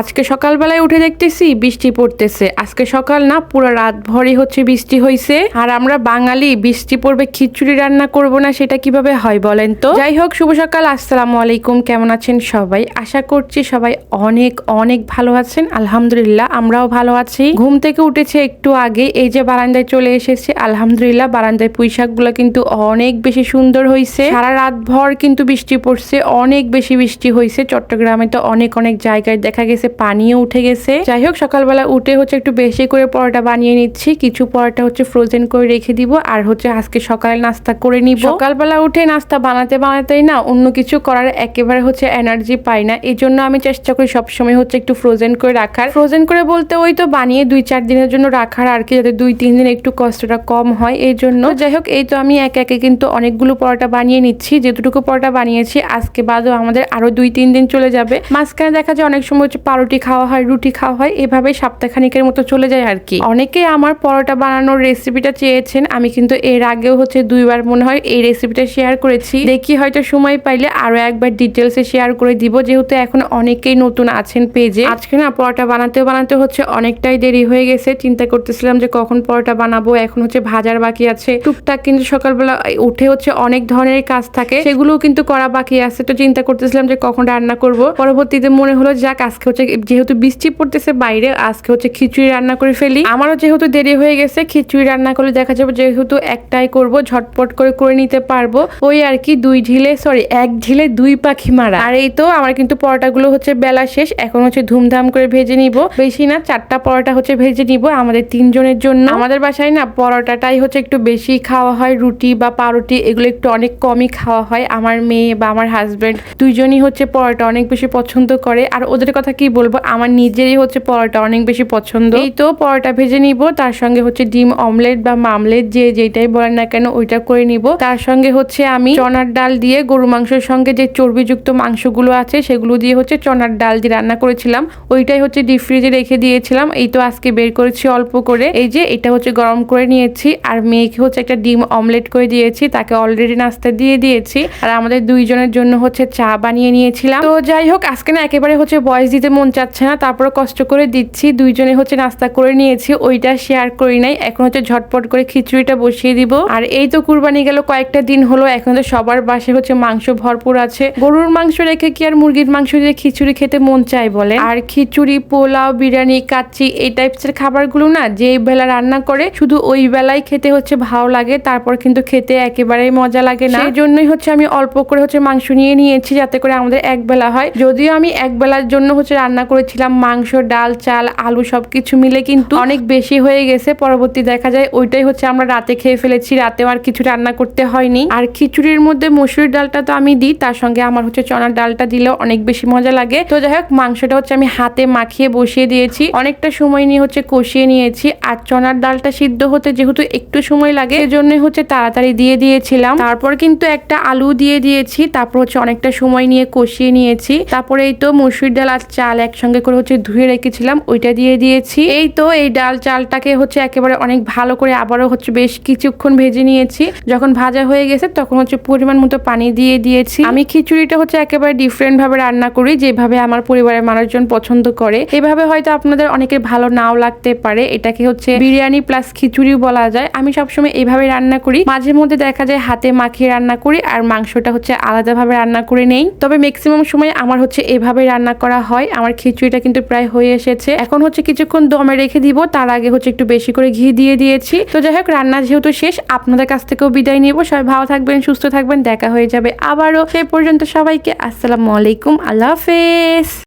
আজকে সকালবেলায় উঠে দেখতেছি বৃষ্টি পড়তেছে। আজকে সকাল না, পুরো রাত ভরই হচ্ছে বৃষ্টি হয়েছে আর আমরা বাঙালি, বৃষ্টি পড়বে, খিচুড়ি রান্না করব না, সেটা কীভাবে হয় বলেন তো? যাই হোক, শুভ সকাল, আসসালামু আলাইকুম, কেমন আছেন সবাই? আশা করছি সবাই অনেক অনেক ভালো আছেন। আলহামদুলিল্লাহ, আমরাও ভালো আছি। ঘুম থেকে উঠেছে একটু আগে, এই যে বারান্দায় চলে এসেছে, আলহামদুলিল্লাহ, বারান্দায় পুঁই শাকগুলো কিন্তু অনেক বেশি সুন্দর হয়েছে সারা রাত ভর কিন্তু বৃষ্টি পড়ছে, অনেক বেশি বৃষ্টি হয়েছে চট্টগ্রামে তো অনেক অনেক জায়গায় দেখা গেছে পানিও উঠে গেছে। যাই হোক সকালবেলা উঠে হচ্ছে একটু বেশি করে পরোটা বানিয়ে নিচ্ছি। কিছু পরোটা হচ্ছে ফ্রোজেন করে রেখে দিব আর হচ্ছে আজকে সকালে নাস্তা করে নিব। সকালবেলা উঠে নাস্তা বানাতে বানাতেই না অন্য কিছু করার একেবারে হচ্ছে এনার্জি পাই না। এই জন্য আমি চেষ্টা করি সবসময় হচ্ছে একটু ফ্রোজেন করে রাখার। ফ্রোজেন করে বলতে ওই তো বানিয়ে দুই চার দিনের জন্য রাখার আর কি, যাতে দুই তিন দিন একটু কষ্টটা কম হয়। এই জন্য যাই হোক এই তো আমি একে একে কিন্তু অনেকগুলো পরোটা বানিয়ে নিচ্ছি। যেটুকু পরোটা বানিয়েছি, আজকে বাদও আমাদের আরও দুই তিন দিন চলে যাবে। মাঝখানে দেখা যায় অনেক সময় হচ্ছে পাউরুটি খাওয়া হয়, রুটি খাওয়া হয় এভাবে সপ্তাহখানিকের মতো চলে যায় আর কি। অনেকে আমার পরোটা বানানোর রেসিপিটা চেয়েছেন, আমি কিন্তু এর আগেও হচ্ছে দুইবার মনে হয় এই রেসিপিটা শেয়ার করেছি। দেখি হয়তো সময় পাইলে আরও একবার ডিটেলসে শেয়ার করে দিব, যেহেতু এখন অনেকেই নতুন আছেন পেজে আজকে না পরোটা বানাতে বানাতে হচ্ছে অনেকটাই দেরি হয়ে গেছে, চিন্তা করতেছিলাম যে কখন পরোটা বানাবো, এখন হচ্ছে ভাজার বাকি আছে। টুকটাক কিন্তু সকালবেলা উঠে হচ্ছে অনেক ধরনের কাজ থাকে, সেগুলোও কিন্তু করা বাকি আছে, তো চিন্তা করতেছিলাম যে কখন রান্না করব। পরবর্তীতে মনে হলো যাক, আজকে হচ্ছে যেহেতু বৃষ্টি পড়তেছে বাইরে, আজকে হচ্ছে খিচুড়ি রান্না করে ফেলি। আমারও যেহেতু দেরি হয়ে গেছে, খিচুড়ি রান্না করলে দেখা যাবে যেহেতু একটাই করব, ঝটপট করে করে নিতে পারব। ওই আর কি, দুই ঢিলে সরি এক ঢিলে দুই পাখি মারা। আর এই তো, আমার কিন্তু পরোটাগুলো হচ্ছে বেলা শেষ, এখন হচ্ছে ধুমধাম করে ভেজে নিব। বেশি না, চারটা পরোটা হচ্ছে ভেজে নিব আমাদের তিনজনের জন্য। আমাদের বাসায় না, পরোটাটাই হচ্ছে একটু বেশি খাওয়া হয়, রুটি বা পাউরুটি, এগুলো একটু অনেক কমই খাওয়া হয়। আমার মেয়ে বা আমার হাজবেন্ড দুইজনই হচ্ছে পরোটা অনেক বেশি পছন্দ করে। আর ওদের কথা কি বলব, আমার নিজেরই হচ্ছে পরোটা অনেক বেশি পছন্দ। এই তো পরোটা ভেজে নিব, তার সঙ্গে হচ্ছে ডিম অমলেট বা মামলেট, যে যেটাই বলেন না কেন ওইটা করে নিব। তার সঙ্গে হচ্ছে আমি চনার ডাল দিয়ে গরু মাংসের সঙ্গে যে চর্বিযুক্ত মাংসগুলো আছে, সেগুলো দিয়ে হচ্ছে চনার ডাল দিয়ে রান্না করেছিলাম, ওইটাই হচ্ছে ডিপ ফ্রিজে রেখে দিয়েছিলাম। এই তো আজকে বের করেছি অল্প করে। এই যে এটা হচ্ছে গরম করে নিয়েছি, আর মেয়েকে হচ্ছে একটা ডিম অমলেট করে দিয়েছি, তাকে অলরেডি নাস্তা দিয়ে দিয়েছি। আর আমাদের দুইজনের জন্য হচ্ছে চা বানিয়ে নিয়েছিলাম। তো যাই হোক, আজকে না একেবারে হচ্ছে বয়স দিতে মন চাচ্ছে না তারপরে কষ্ট করে দিচ্ছি। দুইজনে হচ্ছে নাস্তা করে নিয়েছি, ওইটা শেয়ার করি নাই। এখন হচ্ছে ঝটপট করে খিচুড়িটা বসিয়ে দিব। আর এই তো কুরবানি গেল, কয়েকটা দিন হলো, এখন তো সবার বাসে হচ্ছে মাংস ভরপুর আছে। গরুর মাংস রেখে কি আর মুরগির মাংস দিয়ে খিচুড়ি খেতে মন চায় বলে? আর খিচুড়ি, পোলাও, বিরিয়ানি, কাচ্চি এই টাইপসের খাবারগুলো না যে বেলা রান্না করে, শুধু ওই বেলায় খেতে হচ্ছে ভালো লাগে, তারপর কিন্তু খেতে একেবারেই মজা লাগে না। সেই জন্যই হচ্ছে আমি অল্প করে হচ্ছে মাংস নিয়ে নিয়েছি, যাতে করে আমাদের এক বেলা হয়। যদিও আমি এক বেলার জন্য হচ্ছে রান্না করেছিলাম, মাংস, ডাল, চাল, আলু সব কিছু মিলে কিন্তু অনেক বেশি হয়ে গেছে। পরবর্তী দেখা যায়, ওইটাই হচ্ছে আমরা রাতে খেয়ে ফেলেছি, রাতেও আর কিছু রান্না করতে হয়নি। আর খিচুড়ির মধ্যে মসুরির ডালটা তো আমি দিই, তার সঙ্গে আমার হচ্ছে চনার ডালটা দিলেও অনেক বেশি মজা লাগে। তো যাই হোক, মাংসটা হচ্ছে আমি হাতে মাখিয়ে বসিয়ে দিয়েছি। অনেকটা সময় নিয়ে হচ্ছে কষিয়ে নিয়েছি। আর চনার ডালটা সিদ্ধ হতে যেহেতু একটু সময় লাগে সেজন্যই হচ্ছে তাড়াতাড়ি দিয়ে দিয়েছিলাম। তারপর কিন্তু একটা আলু দিয়ে দিয়েছি, তারপর হচ্ছে অনেকটা সময় নিয়ে কষিয়ে নিয়েছি। তারপরে এই তো মসুর ডাল আর চাল একসঙ্গে করে হচ্ছে ধুয়ে রেখেছিলাম, ওইটা দিয়ে দিয়েছি। এই তো এই ডাল চালটাকে হচ্ছে একেবারে অনেক ভালো করে আবারও হচ্ছে বেশ কিছুক্ষণ ভেজে নিয়েছি। যখন ভাজা হয়ে গেছে তখন হচ্ছে পরিমাণ মতো পানি দিয়ে দিয়েছি। আমি খিচুড়িটা হচ্ছে একেবারে ডিফারেন্ট ভাবে রান্না করি, যেভাবে আমার পরিবারের মানুষজন পছন্দ করে। এভাবে হয়তো আপনাদের অনেকের ভালো নাও লাগতে পারে, এটাকে হচ্ছে বিরিয়ানি প্লাস খিচুড়ি বলা যায়। আমি সবসময় এইভাবে রান্না করি। মাঝে মধ্যে দেখা যায় হাতে মাখিয়ে রান্না করি আর মাংসটা হচ্ছে আলাদাভাবে রান্না করে নেই। তবে ম্যাক্সিমাম সময় আমার হচ্ছে এভাবে রান্না করা হয়। আমার খিচুড়িটা কিন্তু প্রায় হয়ে এসেছে। এখন হচ্ছে কিছুক্ষণ দমে রেখে দিব, তার আগে হচ্ছে একটু বেশি করে ঘি দিয়ে দিয়েছি। তো যাই হোক, রান্না যেহেতু শেষ, আপনাদের কাছ থেকেও বিদায় নিব। সবাই ভালো থাকবেন, সুস্থ থাকবেন, দেখা হয়ে যাবে আবারও। সেই পর্যন্ত সবাইকে আসসালামু আলাইকুম, আল্লাহ হাফেজ।